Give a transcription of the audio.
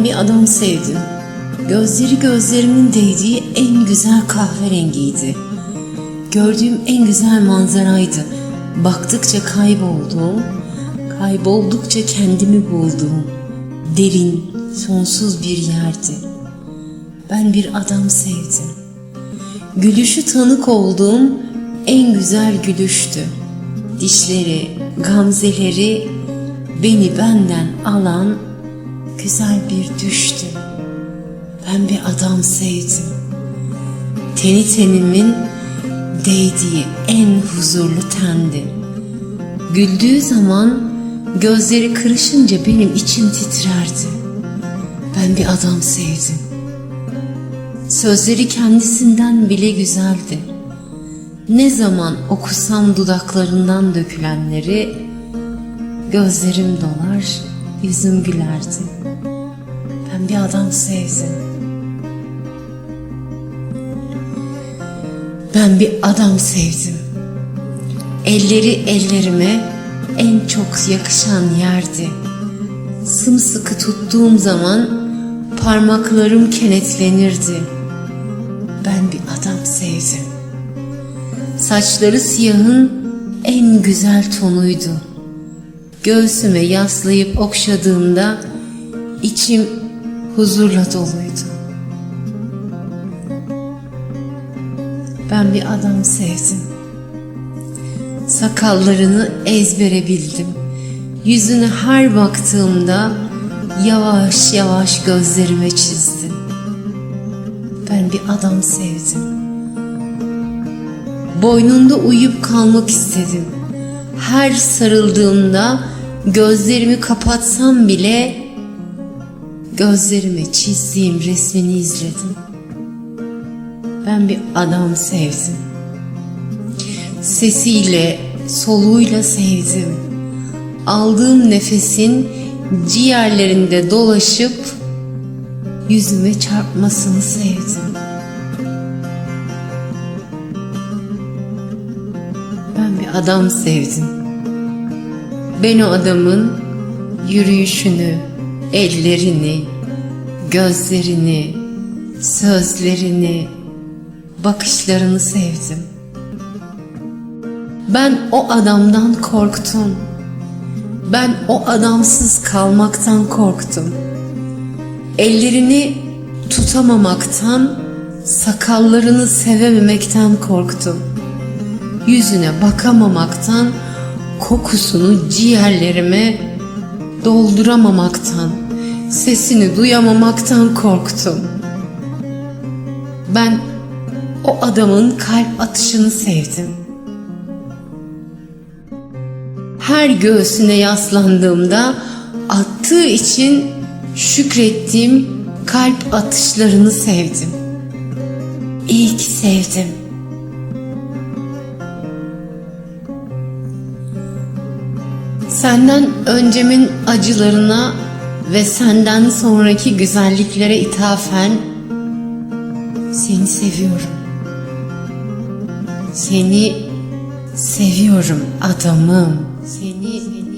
Ben bir adam sevdim. Gözleri gözlerimin değdiği en güzel kahverengiydi. Gördüğüm en güzel manzaraydı. Baktıkça kaybolduğum, kayboldukça kendimi bulduğum derin, sonsuz bir yerdi. Ben bir adam sevdim. Gülüşü tanık olduğum en güzel gülüştü. Dişleri, gamzeleri beni benden alan güzel bir düştü. Ben bir adam sevdim. Teni tenimin değdiği en huzurlu tendi. Güldüğü zaman gözleri kırışınca benim içim titrerdi. Ben bir adam sevdim. Sözleri kendisinden bile güzeldi. Ne zaman okusam dudaklarından dökülenleri gözlerim dolar, yüzüm gülerdi. Ben bir adam sevdim. Ben bir adam sevdim. Elleri ellerime en çok yakışan yerdi. Sımsıkı tuttuğum zaman parmaklarım kenetlenirdi. Ben bir adam sevdim. Saçları siyahın en güzel tonuydu. Göğsüme yaslayıp okşadığımda içim huzurla doluydu. Ben bir adam sevdim. Sakallarını ezbere bildim. Yüzüne her baktığımda yavaş yavaş gözlerime çizdim. Ben bir adam sevdim. Boynunda uyuyup kalmak istedim. Her sarıldığımda gözlerimi kapatsam bile gözlerime çizdiğim resmini izledim. Ben bir adam sevdim. Sesiyle, soluğuyla sevdim. Aldığım nefesin ciğerlerinde dolaşıp yüzüme çarpmasını sevdim. Ben bir adam sevdim. Ben o adamın yürüyüşünü, ellerini, gözlerini, sözlerini, bakışlarını sevdim. Ben o adamdan korktum. Ben o adamsız kalmaktan korktum. Ellerini tutamamaktan, sakallarını sevememekten korktum. Yüzüne bakamamaktan, kokusunu ciğerlerime dolduramamaktan, sesini duyamamaktan korktum. Ben o adamın kalp atışını sevdim. Her göğsüne yaslandığımda attığı için şükrettiğim kalp atışlarını sevdim. İyi ki sevdim. Senden öncemin acılarına ve senden sonraki güzelliklere ithafen seni seviyorum. Seni seviyorum adamım. Seni, seni.